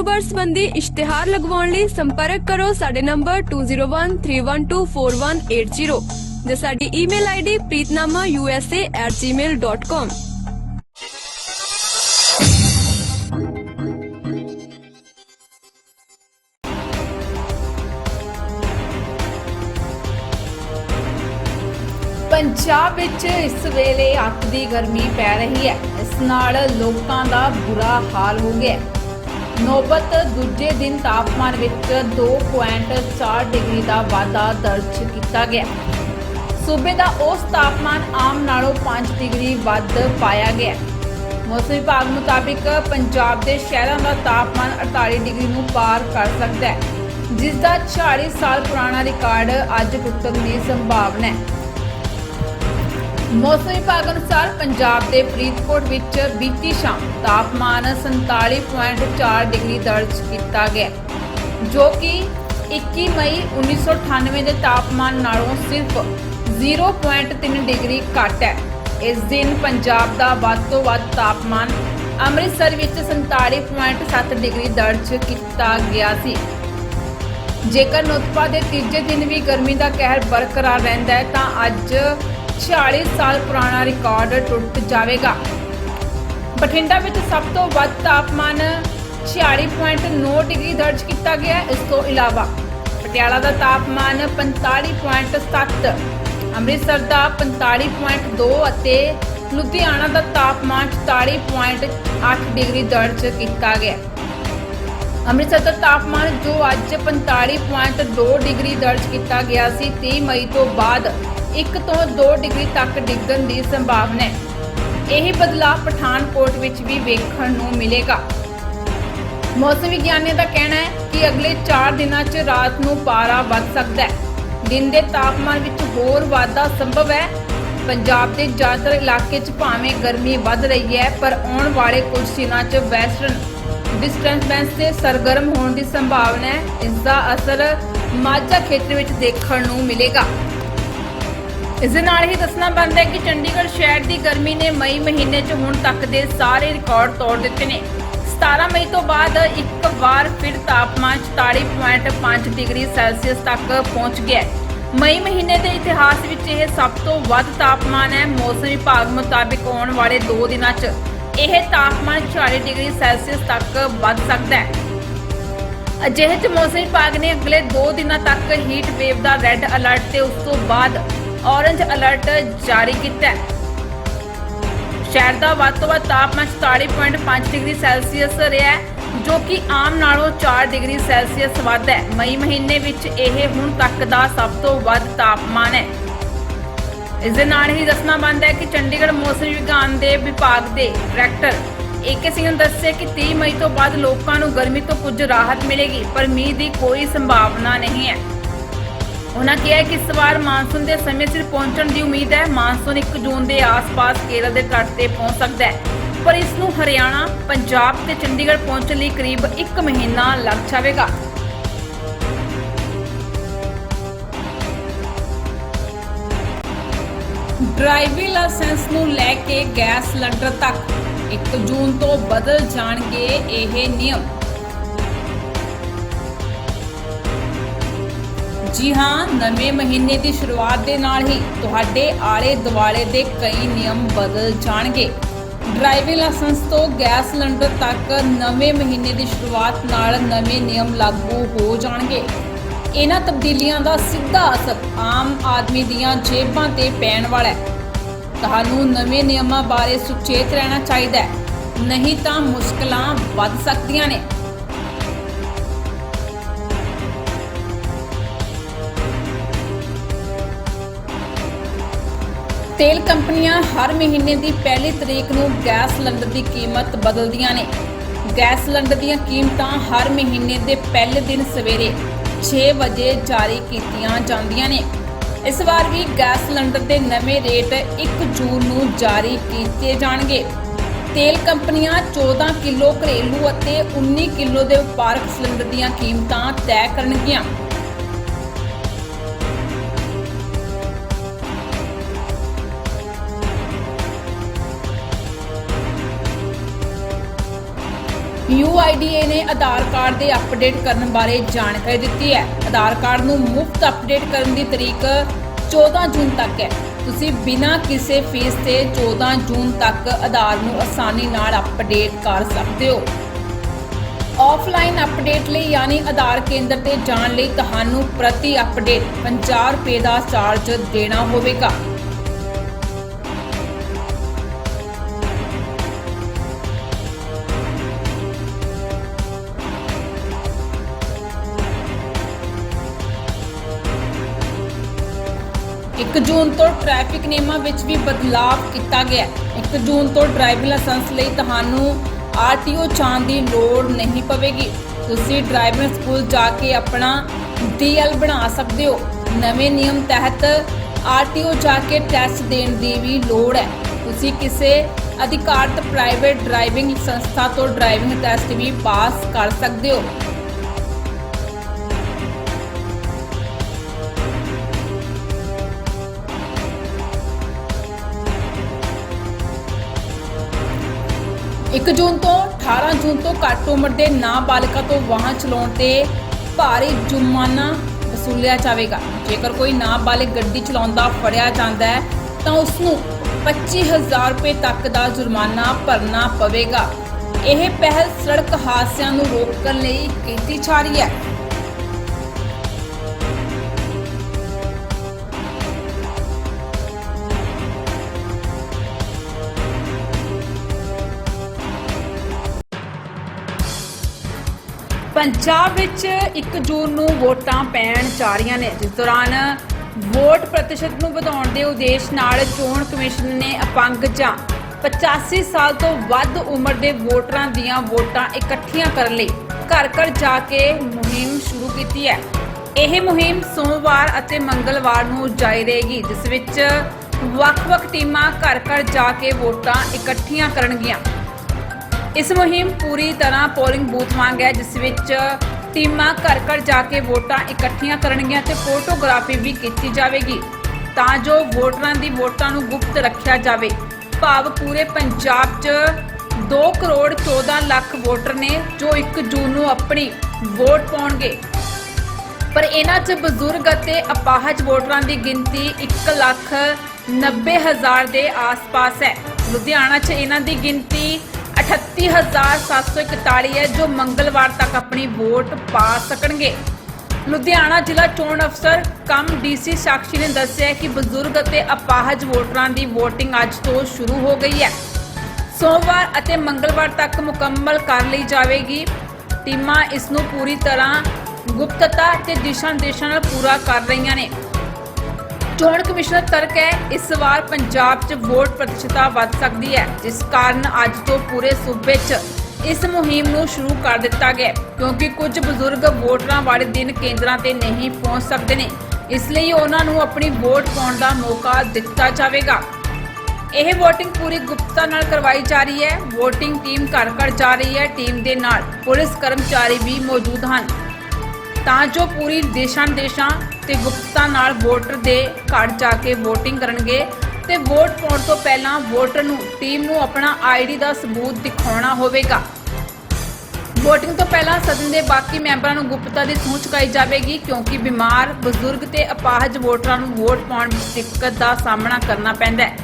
ਕਾਰੋਬਾਰ ਸੰਬੰਧੀ ਇਸ਼ਤਿਹਾਰ ਲਗਵਾਉਣ ਲਈ ਸੰਪਰਕ ਕਰੋ ਸਾਡੇ ਨੰਬਰ 2013124180 ਜਾਂ ਸਾਡੀ ਈਮੇਲ ਆਈਡੀ preetnamausa@gmail.com ਪੰਜਾਬ ਵਿੱਚ ਇਸ ਵੇਲੇ ਅੱਤ ਦੀ ਗਰਮੀ ਪੈ ਰਹੀ ਹੈ ਇਸ ਨਾਲ ਲੋਕਾਂ ਦਾ ਬੁਰਾ ਹਾਲ ਹੋ ਗਿਆ ਹੈ। ਨੌਬਤ ਦੂਜੇ ਦਿਨ ਤਾਪਮਾਨ ਵਿੱਚ 2.4 ਡਿਗਰੀ ਦਾ ਵਾਧਾ ਦਰਜ ਕੀਤਾ ਗਿਆ। ਸੂਬੇ ਦਾ ਔਸਤ ਤਾਪਮਾਨ ਆਮ ਨਾਲੋਂ 5 ਡਿਗਰੀ ਵੱਧ ਪਾਇਆ ਗਿਆ। ਮੌਸਮ ਵਿਭਾਗ ਮੁਤਾਬਿਕ ਪੰਜਾਬ ਦੇ ਸ਼ਹਿਰਾਂ ਦਾ ਤਾਪਮਾਨ 48 ਡਿਗਰੀ ਨੂੰ ਪਾਰ ਕਰ ਸਕਦਾ ਹੈ ਜਿਸ ਦਾ 40 ਸਾਲ ਪੁਰਾਣਾ ਰਿਕਾਰਡ ਅੱਜ ਟੁੱਟਣ ਦੀ ਸੰਭਾਵਨਾ ਹੈ। ਮੌਸਮ ਵਿਭਾਗ ਅਨੁਸਾਰ ਪੰਜਾਬ ਦੇ ਫਰੀਦਕੋਟ ਵਿੱਚ ਬੀਤੀ ਸ਼ਾਮ ਤਾਪਮਾਨ 47.4 ਡਿਗਰੀ ਦਰਜ ਕੀਤਾ ਗਿਆ, ਜੋ ਕਿ 21 ਮਈ 1998 ਦੇ ਤਾਪਮਾਨ ਨਾਲੋਂ ਸਿਰਫ 0.3 ਡਿਗਰੀ ਘੱਟ ਹੈ। ਇਸ ਦਿਨ ਪੰਜਾਬ ਦਾ ਵੱਧ ਤੋਂ ਵੱਧ ਤਾਪਮਾਨ ਅੰਮ੍ਰਿਤਸਰ ਵਿੱਚ 47.7 ਡਿਗਰੀ ਦਰਜ ਕੀਤਾ ਗਿਆ ਸੀ। ਜੇਕਰ ਨੁਤਪਾ ਦੇ ਤੀਜੇ ਦਿਨ ਵੀ ਗਰਮੀ ਦਾ ਕਹਿਰ ਬਰਕਰਾਰ ਰਹਿੰਦਾ ਹੈ, ਤਾਂ ਅੱਜ 46 ਸਾਲ ਪੁਰਾਣਾ ਰਿਕਾਰਡ ਟੁੱਟ ਜਾਵੇਗਾ। ਬਠਿੰਡਾ ਵਿੱਚ ਸਭ ਤੋਂ ਵੱਧ ਤਾਪਮਾਨ 46.9 ਡਿਗਰੀ ਦਰਜ ਕੀਤਾ ਗਿਆ ਇਸ ਤੋਂ ਇਲਾਵਾ ਪਟਿਆਲਾ ਦਾ ਤਾਪਮਾਨ 45.7 ਅੰਮ੍ਰਿਤਸਰ ਦਾ 45.2 ਅਤੇ ਲੁਧਿਆਣਾ ਦਾ ਤਾਪਮਾਨ 44.8 ਡਿਗਰੀ ਦਰਜ ਕੀਤਾ ਗਿਆ ਅੰਮ੍ਰਿਤਸਰ ਦਾ ਤਾਪਮਾਨ ਜੋ ਅੱਜ 45.2 ਡਿਗਰੀ ਦਰਜ ਕੀਤਾ ਗਿਆ ਸੀ 30 ਮਈ ਤੋਂ ਬਾਅਦ 1 ਤੋਂ 2 ਡਿਗਰੀ ਤੱਕ ਡਿੱਗਣ ਦੀ ਸੰਭਾਵਨਾ ਹੈ। ਇਹ ਬਦਲਾਅ ਪਠਾਨਕੋਟ ਵਿੱਚ ਵੀ ਵੇਖਣ ਨੂੰ ਮਿਲੇਗਾ। ਮੌਸਮ ਵਿਗਿਆਨੀਆਂ ਦਾ ਕਹਿਣਾ ਹੈ ਕਿ ਅਗਲੇ 4 ਦਿਨਾਂ 'ਚ ਰਾਤ ਨੂੰ ਪਾਰਾ ਵੱਧ ਸਕਦਾ ਹੈ। ਦਿਨ ਦੇ ਤਾਪਮਾਨ ਵਿੱਚ ਹੋਰ ਵਾਧਾ ਸੰਭਵ ਹੈ। ਪੰਜਾਬ ਦੇ ਜ਼ਿਆਦਾਤਰ ਇਲਾਕੇ 'ਚ ਭਾਵੇਂ ਗਰਮੀ ਵੱਧ ਰਹੀ ਹੈ, ਪਰ ਆਉਣ ਵਾਲੇ ਕੁਝ ਦਿਨਾਂ 'ਚ ਵੈਸਟਰਨ ਡਿਸਟਰਬੈਂਸ ਤੇ ਸਰਗਰਮ ਹੋਣ ਦੀ ਸੰਭਾਵਨਾ ਹੈ। ਇਸ ਦਾ ਅਸਰ ਮਾਝਾ ਖੇਤਰ ਵਿੱਚ ਦੇਖਣ ਨੂੰ ਮਿਲੇਗਾ। ਇਸ ਦੇ ਨਾਲ ਹੀ ਦੱਸਣਾ ਬਣਦਾ ਹੈ ਕਿ ਚੰਡੀਗੜ੍ਹ ਸ਼ਹਿਰ ਦੀ ਗਰਮੀ ਨੇ ਮਈ ਮਹੀਨੇ 'ਚ ਹੁਣ ਤੱਕ ਦੇ ਸਾਰੇ ਰਿਕਾਰਡ ਤੋੜ ਦਿੱਤੇ ਨੇ। 17 ਮਈ ਤੋਂ ਬਾਅਦ ਇੱਕ ਵਾਰ ਫਿਰ ਤਾਪਮਾਨ 44.5 ਡਿਗਰੀ ਸੈਲਸੀਅਸ ਤੱਕ ਪਹੁੰਚ ਗਿਆ ਮਈ ਮਹੀਨੇ ਦੇ ਇਤਿਹਾਸ ਵਿੱਚ ਇਹ ਸਭ ਤੋਂ ਵੱਧ ਤਾਪਮਾਨ ਹੈ ਮੌਸਮ ਵਿਭਾਗ ਮੁਤਾਬਿਕ ਆਉਣ ਵਾਲੇ 2 ਦਿਨਾਂ 'ਚ। ਇਹ ਤਾਪਮਾਨ 40 ਡਿਗਰੀ ਸੈਲਸੀਅਸ ਤੱਕ ਵੱਧ ਸਕਦਾ ਹੈ। ਅਜਿਹੇ ਚ ਮੌਸਮ ਵਿਭਾਗ ਨੇ ਅਗਲੇ 2 ਦਿਨਾਂ ਤੱਕ ਹੀਟ ਵੇਵ ਦਾ ਰੈੱਡ ਅਲਰਟ ਤੇ ਉਸ ਤੋਂ ਬਾਅਦ ਔਰੰਜ ਅਲਰਟ ਜਾਰੀ ਕੀਤਾ ਹੈ। ਸ਼ਹਿਰ ਦਾ ਵੱਧ ਤੋਂ ਵੱਧ ਤਾਪਮਾਨ 47.5 ਡਿਗਰੀ ਸੈਲਸੀਅਸ ਰਿਹਾ ਜੋ ਕਿ ਆਮ ਨਾਲੋਂ 4 ਡਿਗਰੀ ਸੈਲਸੀਅਸ ਵੱਧ ਹੈ। ਮਈ ਮਹੀਨੇ ਵਿੱਚ ਇਹ ਹੁਣ ਤੱਕ ਦਾ ਸਭ ਤੋਂ ਵੱਧ ਤਾਪਮਾਨ ਹੈ। ਇਸ ਦੇ ਨਾਲ ਹੀ ਦੱਸਣਾ ਬੰਦ ਹੈ ਕਿ ਚੰਡੀਗੜ੍ਹ ਮੌਸਮ ਵਿਗਿਆਨ ਦੇ ਵਿਭਾਗ ਦੇ ਡਾਇਰੈਕਟਰ ਏਕੇ ਸਿੰਘ ਨੇ ਦੱਸਿਆ ਕਿ 30 ਮਈ ਤੋਂ ਬਾਅਦ ਲੋਕਾਂ ਨੂੰ ਗਰਮੀ ਤੋਂ ਕੁਝ ਰਾਹਤ ਮਿਲੇਗੀ, ਪਰ ਮੀਂਹ ਦੀ ਕੋਈ ਸੰਭਾਵਨਾ ਨਹੀਂ ਹੈ। ਉਹਨਾਂ ਕਿਹਾ ਕਿ ਇਸ ਵਾਰ ਮਾਨਸੂਨ ਦੇ ਸਮੇਂ ਸਿਰ ਪਹੁੰਚਣ ਦੀ ਉਮੀਦ ਹੈ। ਮਾਨਸੂਨ 1 ਜੂਨ ਦੇ ਆਸ-ਪਾਸ ਕੇਰਲ ਦੇ ਤੱਟ ਤੇ ਪਹੁੰਚ ਸਕਦਾ ਹੈ। ਪਰ ਇਸ ਨੂੰ ਹਰਿਆਣਾ, ਪੰਜਾਬ ਤੇ ਚੰਡੀਗੜ੍ਹ ਪਹੁੰਚਣ ਲਈ ਕਰੀਬ 1 ਮਹੀਨਾ ਲੱਗ ਜਾਵੇਗਾ। ਡਰਾਈਵਿੰਗ ਲਾਇਸੈਂਸ ਨੂੰ ਲੈ ਕੇ ਗੈਸ ਸਿਲੰਡਰ ਤੱਕ। 1 ਜੂਨ ਤੋਂ ਬਦਲ ਜਾਣਗੇ ਇਹ ਨਿਯਮ। ਜੀ ਹਾਂ, ਨਵੇਂ ਮਹੀਨੇ ਦੀ ਸ਼ੁਰੂਆਤ ਦੇ ਨਾਲ ਹੀ ਤੁਹਾਡੇ ਆਲੇ ਦੁਆਲੇ ਦੇ ਕਈ ਨਿਯਮ ਬਦਲ ਜਾਣਗੇ। ਡਰਾਈਵਿੰਗ ਲਾਇਸੈਂਸ ਤੋਂ ਗੈਸ ਸਿਲੰਡਰ ਤੱਕ ਨਵੇਂ ਮਹੀਨੇ ਦੀ ਸ਼ੁਰੂਆਤ ਨਾਲ ਨਵੇਂ ਨਿਯਮ ਲਾਗੂ ਹੋ ਜਾਣਗੇ। ਇਹਨਾਂ ਤਬਦੀਲੀਆਂ ਦਾ ਸਿੱਧਾ ਅਸਰ ਆਮ ਆਦਮੀ ਦੀਆਂ ਜੇਬਾਂ ਤੇ ਪੈਣ ਵਾਲਾ ਹੈ। ਤੁਹਾਨੂੰ ਨਵੇਂ ਨਿਯਮਾਂ ਬਾਰੇ ਸੁਚੇਤ ਰਹਿਣਾ ਚਾਹੀਦਾ ਹੈ। ਨਹੀਂ ਤਾਂ ਮੁਸ਼ਕਲਾਂ ਵੱਧ ਸਕਦੀਆਂ ਨੇ। ਤੇਲ ਕੰਪਨੀਆਂ ਹਰ ਮਹੀਨੇ ਦੀ ਪਹਿਲੀ ਤਰੀਕ ਨੂੰ ਗੈਸ ਸਿਲੰਡਰ ਦੀ ਕੀਮਤ ਬਦਲਦੀਆਂ ਨੇ। ਗੈਸ ਸਿਲੰਡਰ ਦੀਆਂ ਕੀਮਤਾਂ ਹਰ ਮਹੀਨੇ ਦੇ ਪਹਿਲੇ ਦਿਨ ਸਵੇਰੇ 6 ਵਜੇ ਜਾਰੀ ਕੀਤੀਆਂ ਜਾਂਦੀਆਂ ਨੇ। ਇਸ ਵਾਰ ਵੀ ਗੈਸ ਸਿਲੰਡਰ ਦੇ ਨਵੇਂ ਰੇਟ 1 ਜੂਨ ਨੂੰ ਜਾਰੀ ਕੀਤੇ ਜਾਣਗੇ। ਤੇਲ ਕੰਪਨੀਆਂ 14 ਕਿਲੋ ਘਰੇਲੂ ਅਤੇ 19 ਕਿਲੋ ਦੇ ਵਪਾਰਕ ਸਿਲੰਡਰ ਦੀਆਂ ਕੀਮਤਾਂ ਤੈਅ ਕਰਨਗੀਆਂ। UIDA ਨੇ ਆਧਾਰ ਕਾਰਡ ਦੇ ਅਪਡੇਟ ਕਰਨ ਬਾਰੇ ਜਾਣਕਾਰੀ ਦਿੱਤੀ ਹੈ। ਆਧਾਰ ਕਾਰਡ ਨੂੰ ਮੁਫਤ ਅਪਡੇਟ ਕਰਨ ਦੀ ਤਰੀਕ 14 ਜੂਨ ਤੱਕ ਹੈ। ਤੁਸੀਂ ਬਿਨਾਂ ਕਿਸੇ ਫੀਸ ਤੇ 14 ਜੂਨ ਤੱਕ ਆਧਾਰ ਨੂੰ ਆਸਾਨੀ ਨਾਲ ਅਪਡੇਟ ਕਰ ਸਕਦੇ ਹੋ। ਆਫਲਾਈਨ ਅਪਡੇਟ ਲਈ ਯਾਨੀ ਆਧਾਰ ਕੇਂਦਰ ਤੇ ਜਾਣ ਲਈ ਤੁਹਾਨੂੰ ਪ੍ਰਤੀ ਅਪਡੇਟ 50 ਰੁਪਏ ਦਾ ਚਾਰਜ ਦੇਣਾ ਹੋਵੇਗਾ। ਇੱਕ ਜੂਨ ਤੋਂ ਟ੍ਰੈਫਿਕ ਨਿਯਮਾਂ ਵਿੱਚ ਵੀ ਬਦਲਾਅ ਕੀਤਾ ਗਿਆ ਹੈ। 1 ਜੂਨ ਤੋਂ ਡਰਾਈਵਿੰਗ ਲਾਇਸੈਂਸ ਲਈ ਤੁਹਾਨੂੰ ਆਰਟੀਓ ਚਾਣ ਦੀ ਲੋੜ ਨਹੀਂ ਪਵੇਗੀ। ਤੁਸੀਂ ਡਰਾਈਵਿੰਗ ਸਕੂਲ ਜਾ ਕੇ ਆਪਣਾ ਡੀਐਲ ਬਣਾ ਸਕਦੇ ਹੋ। ਨਵੇਂ ਨਿਯਮ ਤਹਿਤ ਆਰਟੀਓ ਜਾ ਕੇ ਟੈਸਟ ਦੇਣ ਦੀ ਵੀ ਲੋੜ ਹੈ। ਤੁਸੀਂ ਕਿਸੇ ਅਧਿਕਾਰਤ ਪ੍ਰਾਈਵੇਟ ਡਰਾਈਵਿੰਗ ਸੰਸਥਾ ਤੋਂ ਡਰਾਈਵਿੰਗ ਟੈਸਟ ਵੀ ਪਾਸ ਕਰ ਸਕਦੇ ਹੋ। ਇੱਕ ਜੂਨ ਤੋਂ 18 ਜੂਨ ਤੋਂ ਘੱਟ ਉਮਰ ਦੇ ਨਾਬਾਲਗਾ ਤੋਂ ਵਾਹਨ ਚਲਾਉਣ ਤੇ ਭਾਰੀ ਜੁਰਮਾਨਾ ਵਸੂਲਿਆ ਜਾਵੇਗਾ। ਜੇਕਰ ਕੋਈ ਨਾਬਾਲਗ ਗੱਡੀ ਚਲਾਉਂਦਾ ਫੜਿਆ ਜਾਂਦਾ ਹੈ, ਤਾਂ ਉਸ ਨੂੰ 25000 ਰੁਪਏ ਤੱਕ ਦਾ ਜੁਰਮਾਨਾ ਭਰਨਾ ਪਵੇਗਾ। ਇਹ ਪਹਿਲ ਸੜਕ ਹਾਦਸਿਆਂ ਨੂੰ ਰੋਕਣ ਲਈ ਕੀਤੀ ਜਾ ਰਹੀ ਹੈ। ਪੰਜਾਬ ਵਿੱਚ 1 ਜੂਨ ਨੂੰ ਵੋਟਾਂ ਪੈਣ ਜਾ ਰਹੀਆਂ ਨੇ, ਜਿਸ ਦੌਰਾਨ ਵੋਟ ਪ੍ਰਤੀਸ਼ਤ ਨੂੰ ਵਧਾਉਣ ਦੇ ਉਦੇਸ਼ ਨਾਲ ਚੋਣ ਕਮਿਸ਼ਨ ਨੇ ਅਪੰਗ ਜਾਂ 85 ਸਾਲ ਤੋਂ ਵੱਧ ਉਮਰ ਦੇ ਵੋਟਰਾਂ ਦੀਆਂ ਵੋਟਾਂ ਇਕੱਠੀਆਂ ਕਰਨ ਲਈ ਘਰ ਘਰ ਜਾ ਕੇ ਮੁਹਿੰਮ ਸ਼ੁਰੂ ਕੀਤੀ ਹੈ। ਇਹ ਮੁਹਿੰਮ ਸੋਮਵਾਰ ਅਤੇ ਮੰਗਲਵਾਰ ਨੂੰ ਜਾਰੀ ਰਹੇਗੀ, ਜਿਸ ਵਿੱਚ ਵੱਖ-ਵੱਖ ਟੀਮਾਂ ਘਰ ਘਰ ਜਾ ਕੇ ਵੋਟਾਂ ਇਕੱਠੀਆਂ ਕਰਨਗੀਆਂ। ਇਸ ਮੁਹਿੰਮ ਪੂਰੀ ਤਰ੍ਹਾਂ ਪੋਲਿੰਗ ਬੂਥ ਵਾਂਗ ਹੈ, ਜਿਸ ਵਿੱਚ ਟੀਮਾਂ ਘਰ ਘਰ ਜਾ ਕੇ ਵੋਟਾਂ ਇਕੱਠੀਆਂ ਕਰਨਗੀਆਂ ਤੇ ਫੋਟੋਗ੍ਰਾਫੀ ਵੀ ਕੀਤੀ ਜਾਵੇਗੀ ਤਾਂ ਜੋ ਵੋਟਰਾਂ ਦੀ ਵੋਟਾਂ ਨੂੰ ਗੁਪਤ ਰੱਖਿਆ ਜਾਵੇ। ਭਾਵ ਪੂਰੇ ਪੰਜਾਬ 'ਚ 2 ਕਰੋੜ 14 ਲੱਖ ਵੋਟਰ ਨੇ ਜੋ 1 ਜੂਨ ਨੂੰ ਆਪਣੀ ਵੋਟ ਪਾਉਣਗੇ। ਪਰ ਇਹਨਾਂ 'ਚ ਬਜ਼ੁਰਗ ਅਤੇ ਅਪਾਹਜ ਵੋਟਰਾਂ ਦੀ ਗਿਣਤੀ 1 ਲੱਖ 90 ਹਜ਼ਾਰ ਦੇ ਆਸ-ਪਾਸ ਹੈ। ਲੁਧਿਆਣਾ 'ਚ ਇਹਨਾਂ ਦੀ ਗਿਣਤੀ 38741 ਹੈ ਜੋ ਮੰਗਲਵਾਰ ਤੱਕ ਆਪਣੀ ਵੋਟ ਪਾ ਸਕਣਗੇ। ਲੁਧਿਆਣਾ ਜ਼ਿਲ੍ਹਾ ਚੋਣ ਅਫਸਰ ਕਮ ਡੀਸੀ ਸਾਕਸ਼ੀ ਨੇ ਦੱਸਿਆ ਕਿ ਬਜ਼ੁਰਗ ਅਤੇ ਅਪਾਹਜ ਵੋਟਰਾਂ ਦੀ VOTING ਅੱਜ ਤੋਂ ਸ਼ੁਰੂ ਹੋ ਗਈ ਹੈ। ਸੋਮਵਾਰ ਅਤੇ ਮੰਗਲਵਾਰ ਤੱਕ ਮੁਕੰਮਲ ਕਰ ਲਈ ਜਾਵੇਗੀ। ਟੀਮਾਂ ਇਸ ਨੂੰ ਪੂਰੀ ਤਰ੍ਹਾਂ ਗੁਪਤਤਾ ਤੇ ਦਿਸ਼ਾ ਨਿਰਦੇਸ਼ਾਂ ਨਾਲ ਪੂਰਾ ਕਰ ਰਹੀਆਂ ਨੇ। ਚੋਣ ਕਮਿਸ਼ਨਰ ਤਰਕ ਹੈ, ਇਸ ਵਾਰ ਪੰਜਾਬ 'ਚ ਵੋਟ ਪ੍ਰਤੀਸ਼ਤਾ ਵੱਧ ਸਕਦੀ ਹੈ, ਜਿਸ ਕਾਰਨ ਅੱਜ ਤੋਂ ਪੂਰੇ ਸੂਬੇ 'ਚ ਇਸ ਮੁਹਿੰਮ ਨੂੰ ਸ਼ੁਰੂ ਕਰ ਦਿੱਤਾ ਗਿਆ ਕਿਉਂਕਿ ਕੁਝ ਬਜ਼ੁਰਗ ਵੋਟਰਾਂ ਵਾਲੇ ਦਿਨ ਕੇਂਦਰਾਂ ਤੇ ਨਹੀਂ ਪਹੁੰਚ ਸਕਦੇ ਨੇ, ਇਸ ਲਈ ਉਹਨਾਂ ਨੂੰ ਆਪਣੀ ਵੋਟ ਪਾਉਣ ਦਾ ਮੌਕਾ ਦਿੱਤਾ ਜਾਵੇਗਾ। ਇਹ VOTING ਪੂਰੀ ਗੁਪਤਤਾ ਨਾਲ ਕਰਵਾਈ ਜਾ ਰਹੀ ਹੈ VOTING ਟੀਮ ਘਰ ਘਰ ਜਾ ਰਹੀ ਹੈ, ਟੀਮ ਦੇ ਨਾਲ ਪੁਲਿਸ ਕਰਮਚਾਰੀ ਵੀ ਮੌਜੂਦ ਹਨ। ਤਾਂ ਜੋ ਪੂਰੀ ਦੇਸ਼ਾਂ ਦੇਸ਼ਾਂ ਤੇ ਗੁਪਤਤਾ ਨਾਲ ਵੋਟਰ ਦੇ ਘਰ ਜਾ ਕੇ VOTING ਕਰਨਗੇ ਤੇ ਵੋਟ ਪਾਉਣ ਤੋਂ ਪਹਿਲਾਂ ਵੋਟਰ ਨੂੰ ਟੀਮ ਨੂੰ ਆਪਣਾ ਆਈਡੀ ਦਾ ਸਬੂਤ ਦਿਖਾਉਣਾ ਹੋਵੇਗਾ। VOTING ਤੋਂ ਪਹਿਲਾਂ ਸਦਨ ਦੇ ਬਾਕੀ ਮੈਂਬਰਾਂ ਨੂੰ ਗੁਪਤਤਾ ਦੀ ਸਹੁੰ ਚੁਕਾਈ ਜਾਵੇਗੀ ਕਿਉਂਕਿ ਬਿਮਾਰ, ਬਜ਼ੁਰਗ ਤੇ ਅਪਾਹਜ ਵੋਟਰਾਂ ਨੂੰ ਵੋਟ ਪਾਉਣ ਵਿੱਚ ਦਿੱਕਤ ਦਾ ਸਾਹਮਣਾ ਕਰਨਾ ਪੈਂਦਾ ਹੈ।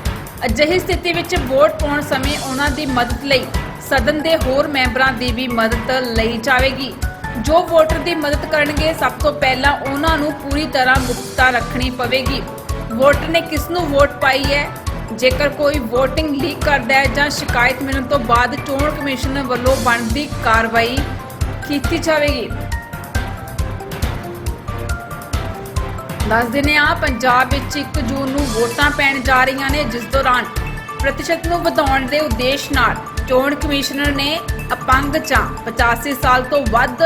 ਅਜਿਹੀ ਸਥਿਤੀ ਵਿੱਚ ਵੋਟ ਪਾਉਣ ਸਮੇਂ ਉਹਨਾਂ ਦੀ ਮਦਦ ਲਈ ਸਦਨ ਦੇ ਹੋਰ ਮੈਂਬਰਾਂ ਦੀ ਵੀ ਮਦਦ ਲਈ ਜਾਵੇਗੀ। ਜੋ ਵੋਟਰ ਦੀ ਮਦਦ ਕਰਨਗੇ, ਸਭ ਤੋਂ ਪਹਿਲਾਂ ਉਹਨਾਂ ਨੂੰ ਪੂਰੀ ਤਰ੍ਹਾਂ ਗੁਪਤਤਾ ਰੱਖਣੀ ਪਵੇਗੀ। ਵੋਟਰ ਨੇ ਕਿਸ ਨੂੰ ਵੋਟ ਪਾਈ ਹੈ? ਜੇਕਰ ਕੋਈ VOTING ਲੀਕ ਕਰਦਾ ਹੈ ਜਾਂ ਸ਼ਿਕਾਇਤ ਮਿਲਣ ਤੋਂ ਬਾਅਦ ਚੋਣ ਕਮਿਸ਼ਨ ਵੱਲੋਂ ਬਣਦੀ ਕਾਰਵਾਈ ਕੀਤੀ ਜਾਵੇਗੀ। ਦੱਸ ਦਿੰਦੇ ਆ ਪੰਜਾਬ ਵਿੱਚ 1 ਜੂਨ ਨੂੰ ਵੋਟਾਂ ਪੈਣ ਜਾ ਰਹੀਆਂ ਨੇ, ਜਿਸ ਦੌਰਾਨ ਪ੍ਰਤੀਸ਼ਤ ਨੂੰ ਵਧਾਉਣ ਦੇ ਉਦੇਸ਼ ਨਾਲ ਚੋਣ ਕਮਿਸ਼ਨਰ ਨੇ ਅਪੰਗ ਜਾਂ 85 ਸਾਲ ਤੋਂ ਵੱਧ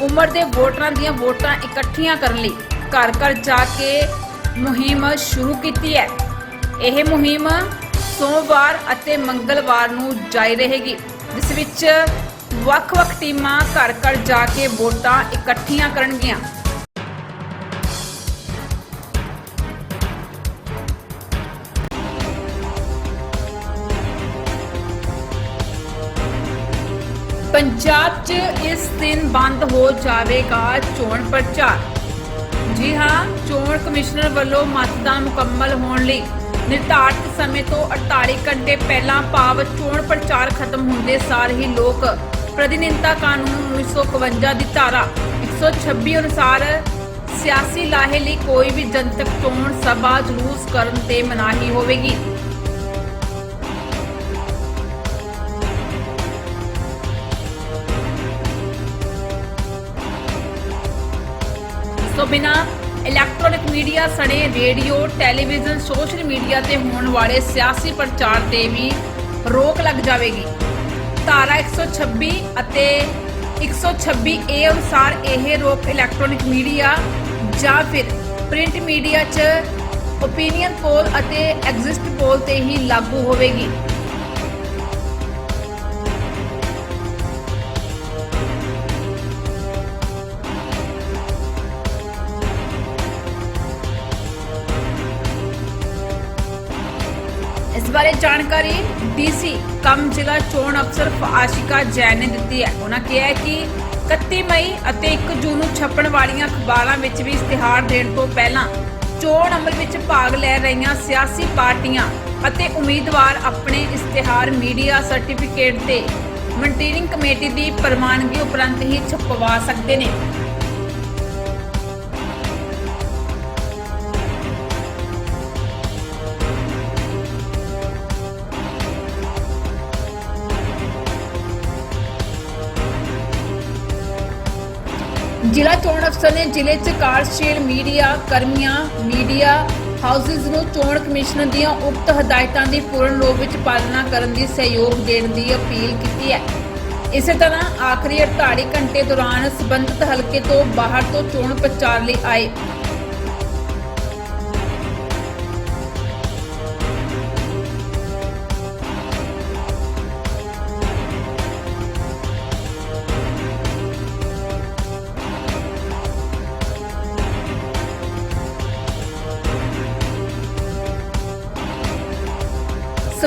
ਉਮਰ ਦੇ ਵੋਟਰਾਂ ਦੀਆਂ ਵੋਟਾਂ ਇਕੱਠੀਆਂ ਕਰਨ ਲਈ ਘਰ ਘਰ ਜਾ ਕੇ ਮੁਹਿੰਮ ਸ਼ੁਰੂ ਕੀਤੀ ਹੈ। ਇਹ ਮੁਹਿੰਮ ਸੋਮਵਾਰ ਅਤੇ ਮੰਗਲਵਾਰ ਨੂੰ ਜਾਰੀ ਰਹੇਗੀ, ਜਿਸ ਵਿੱਚ ਵੱਖ-ਵੱਖ ਟੀਮਾਂ ਘਰ ਘਰ ਜਾ ਕੇ ਵੋਟਾਂ ਇਕੱਠੀਆਂ ਕਰਨਗੀਆਂ। ਪੰਜਾਬ 'ਚ ਇਸ ਦਿਨ ਬੰਦ ਹੋ ਜਾਵੇਗਾ ਚੋਣ ਪ੍ਰਚਾਰ। ਜੀ ਹਾਂ, ਚੋਣ ਕਮਿਸ਼ਨਰ ਵੱਲੋਂ ਮਤਦਾਨ ਮੁਕੰਮਲ ਹੋਣ ਲਈ ਨਿਰਧਾਰਤ ਸਮੇਂ ਤੋਂ 48 ਘੰਟੇ ਪਹਿਲਾਂ ਭਾਵ ਚੋਣ ਪ੍ਰਚਾਰ ਖਤਮ ਹੁੰਦੇ ਸਾਰ ਹੀ ਲੋਕ ਪ੍ਰਤੀਨਿਧਤਾ ਕਾਨੂੰਨ 1951 ਦੀ ਧਾਰਾ 126 ਅਨੁਸਾਰ ਸਿਆਸੀ ਲਾਹੇ ਲਈ ਕੋਈ ਵੀ ਜਨਤਕ ਚੋਣ ਸਭਾ ਜਲੂਸ ਕਰਨ ਤੇ ਮਨਾਹੀ ਹੋਵੇਗੀ। ਇਸ ਤੋਂ ਬਿਨਾ ਇਲੈਕਟ੍ਰੋਨਿਕ ਮੀਡੀਆ ਸਣੇ ਰੇਡੀਓ ਟੈਲੀਵਿਜ਼ਨ ਸੋਸ਼ਲ ਮੀਡੀਆ ਤੇ ਹੋਣ ਵਾਲੇ ਸਿਆਸੀ ਪ੍ਰਚਾਰ ਤੇ ਵੀ ਰੋਕ ਲੱਗ ਜਾਵੇਗੀ। ਧਾਰਾ 126 ਅਤੇ 126 ਏ ਅਨੁਸਾਰ ਇਹ ਰੋਕ ਇਲੈਕਟ੍ਰੋਨਿਕ ਮੀਡੀਆ ਜਾਂ ਫਿਰ ਪ੍ਰਿੰਟ ਮੀਡੀਆ 'ਚ ਓਪੀਨੀਅਨ ਪੋਲ ਅਤੇ ਐਗਜ਼ਿਸਟ ਪੋਲ ਤੇ ਹੀ ਲਾਗੂ ਹੋਵੇਗੀ। ਬਾਰੇ ਜਾਣਕਾਰੀ ਡੀਸੀ ਕਮ ਜ਼ਿਲ੍ਹਾ ਚੋਣ ਅਫਸਰ ਆਸ਼ਿਕਾ ਜੈਨ ਨੇ ਦਿੱਤੀ ਹੈ। ਉਹਨਾਂ ਕਿਹਾ ਕਿ 31 ਮਈ ਅਤੇ 1 ਜੂਨ ਨੂੰ ਛਪਣ ਵਾਲੀਆਂ ਅਖਬਾਰਾਂ ਵਿੱਚ ਵੀ ਇਸ਼ਤਿਹਾਰ ਦੇਣ ਤੋਂ ਪਹਿਲਾਂ ਚੋਣ ਅਮਲ ਵਿੱਚ ਭਾਗ ਲੈ ਰਹੀਆਂ ਸਿਆਸੀ ਪਾਰਟੀਆਂ ਅਤੇ ਉਮੀਦਵਾਰ ਆਪਣੇ ਇਸ਼ਤਿਹਾਰ ਮੀਡੀਆ ਸਰਟੀਫਿਕੇਟ ਤੇ ਮਨੀਟਰਿੰਗ ਕਮੇਟੀ ਦੀ ਪ੍ਰਵਾਨਗੀ ਉਪਰੰਤ ਹੀ ਛਪਵਾ ਸਕਦੇ ਨੇ। ਜ਼ਿਲ੍ਹਾ ਚੋਣ ਅਫਸਰ ਨੇ ਜ਼ਿਲ੍ਹੇ 'ਚ ਕਾਰਜਸ਼ੀਲ ਮੀਡੀਆ ਕਰਮੀਆਂ, ਮੀਡੀਆ ਹਾਊਸਿਸ ਨੂੰ ਚੋਣ ਕਮਿਸ਼ਨਰ ਦੀਆਂ ਉਕਤ ਹਦਾਇਤਾਂ ਦੀ ਪੂਰਨ ਰੂਪ ਵਿੱਚ ਪਾਲਣਾ ਕਰਨ ਦੀ ਸਹਿਯੋਗ ਦੇਣ ਦੀ ਅਪੀਲ ਕੀਤੀ ਹੈ। ਇਸੇ ਤਰ੍ਹਾਂ ਆਖਰੀ 48 ਘੰਟੇ ਦੌਰਾਨ ਸਬੰਧਤ ਹਲਕੇ ਤੋਂ ਬਾਹਰ ਤੋਂ ਚੋਣ ਪ੍ਰਚਾਰ ਲਈ ਆਏ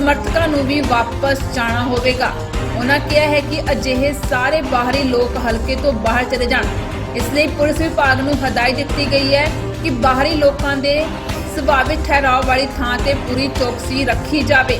ਸਮਰਥਕਾਂ ਨੂੰ ਵੀ ਵਾਪਸ ਜਾਣਾ ਹੋਵੇਗਾ। ਉਹਨਾਂ ਕਿਹਾ ਹੈ ਕਿ ਅਜਿਹੇ ਸਾਰੇ ਬਾਹਰੀ ਲੋਕ ਹਲਕੇ ਤੋਂ ਬਾਹਰ ਚਲੇ ਜਾਣ। ਇਸ ਲਈ ਪੁਲਿਸ ਵਿਭਾਗ ਨੂੰ ਹਦਾਇਤ ਦਿੱਤੀ ਗਈ ਹੈ ਕਿ ਬਾਹਰੀ ਲੋਕਾਂ ਦੇ ਸੁਭਾਵਿਕ ਠਹਿਰਾਵ ਵਾਲੀ ਥਾਂ ਤੇ ਪੂਰੀ ਚੌਕਸੀ ਰੱਖੀ ਜਾਵੇ।